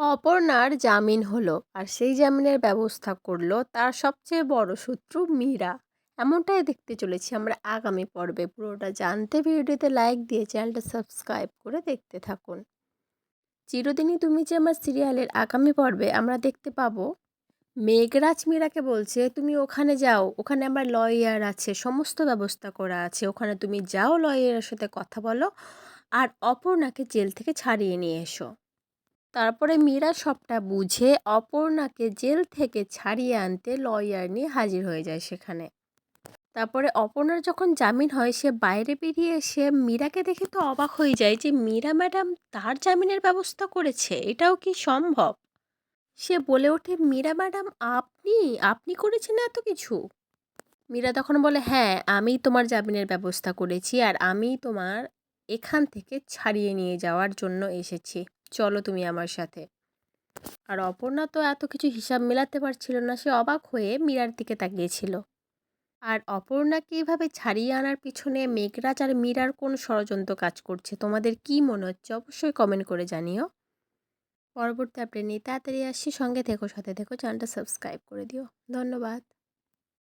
অপর্ণার জামিন হলো আর সেই জামিনের ব্যবস্থা করল তার সবচেয়ে বড় শত্রু মীরা। এমনটাই দেখতে চলেছি আমরা আগামী পর্বে। পুরোটা জানতে ভিডিওতে লাইক দিয়ে চ্যানেলটা সাবস্ক্রাইব করে দেখতে থাকুন। চিরদিনই তুমি যে আমার সিরিয়ালের আগামী পর্বে আমরা দেখতে পাবো, মেঘরাজ মীরাকে বলছে, তুমি ওখানে যাও, ওখানে আমার লয়ার আছে, সমস্ত ব্যবস্থা করা আছে, ওখানে তুমি যাও লয়ারের সাথে কথা বলো আর অপর্ণাকে জেল থেকে ছাড়িয়ে নিয়ে এসো। তারপরে মীরা সবটা বুঝে অপর্ণাকে জেল থেকে ছাড়িয়ে আনতে লয়ার নিয়ে হাজির হয়ে যায় সেখানে। তারপরে অপর্ণার যখন জামিন হয়, সে বাইরে বেরিয়ে এসে মীরাকে দেখে তো অবাক হয়ে যায় যে মীরা ম্যাডাম তার জামিনের ব্যবস্থা করেছে, এটাও কি সম্ভব? সে বলে ওঠে, মীরা ম্যাডাম, আপনি আপনি করেছেন এত কিছু? মীরা তখন বলে হ্যাঁ আমি তোমার জামিনের ব্যবস্থা করেছি আর আমি তোমার এখান থেকে ছাড়িয়ে নিয়ে যাওয়ার জন্য এসেছি। চলো তুমি আমার সাথে। আর অপর্ণা তো এত কিছু হিসাব মেলাতে পারছিল না, সে অবাক হয়ে মীরার দিকে তাকিয়েছিল। আর অপর্ণাকে এভাবে ছাড়িয়ে আনার পিছনে মেঘরাজ আর মীরার কোন ষড়যন্ত্র কাজ করছে, তোমাদের কি মনে হচ্ছে? অবশ্যই কমেন্ট করে জানিও। পরবর্তী আপডেট নিয়ে তাড়াতাড়ি আসছি। সঙ্গে থেকো, সাথে থেকো চ্যানেলটা সাবস্ক্রাইব করে দিও। ধন্যবাদ।